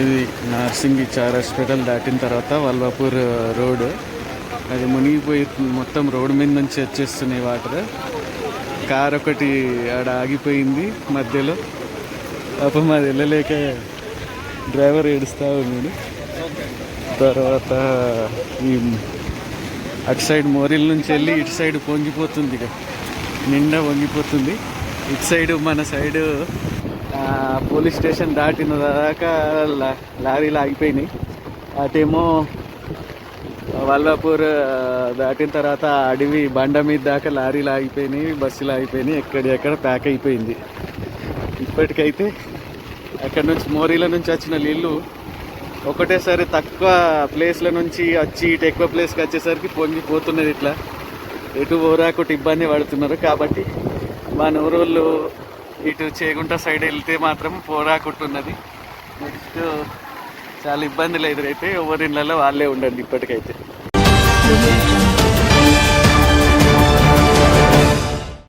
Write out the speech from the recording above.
ఇది నర్సింగ్ చార్ హాస్పిటల్ దాటిన తర్వాత వల్వాపూర్ రోడ్. అది మునిగిపోయి మొత్తం రోడ్ మీద నుంచి వచ్చేస్తున్నాయి వాటర్. కార్ ఒకటి ఆడ ఆగిపోయింది మధ్యలో. పాపం అది వెళ్ళలేక డ్రైవర్ ఏడుస్తూ ఉన్నాడు. తర్వాత ఈ అటు సైడ్ మోరిల్ నుంచి వెళ్ళి ఇటు సైడ్ పొంగిపోతుంది ఇక. నిండా వంగిపోతుంది. ఇటు సైడ్ మన సైడ్ పోలీస్ స్టేషన్ దాటిన దాకా లారీలు ఆగిపోయినాయి. అటేమో వల్లాపూర్ దాటిన తర్వాత అడవి బండ మీద దాకా లారీలు ఆగిపోయినాయి బస్సులు ఆగిపోయినాయి ఎక్కడెక్కడ ప్యాక్ అయిపోయింది. ఇప్పటికైతే అక్కడ నుంచి మోరీల నుంచి వచ్చిన నీళ్ళు ఒకటేసారి తక్కువ ప్లేస్ల నుంచి వచ్చి ఇటు ఎక్కువ ప్లేస్కి వచ్చేసరికి పొంగిపోతున్నది ఇట్లా. ఎటు ఓరాకుటి ఇబ్బంది పడుతున్నారు. కాబట్టి మా నూరోళ్ళు ఇటు చేగుంట సైడ్ వెళ్తే మాత్రం పోరాకుట్టున్నది నెక్స్ట్ చాలా ఇబ్బందులు ఎదురైతే ఎవరి ఇళ్ళలో వాళ్ళే ఉండండి ఇప్పటికైతే.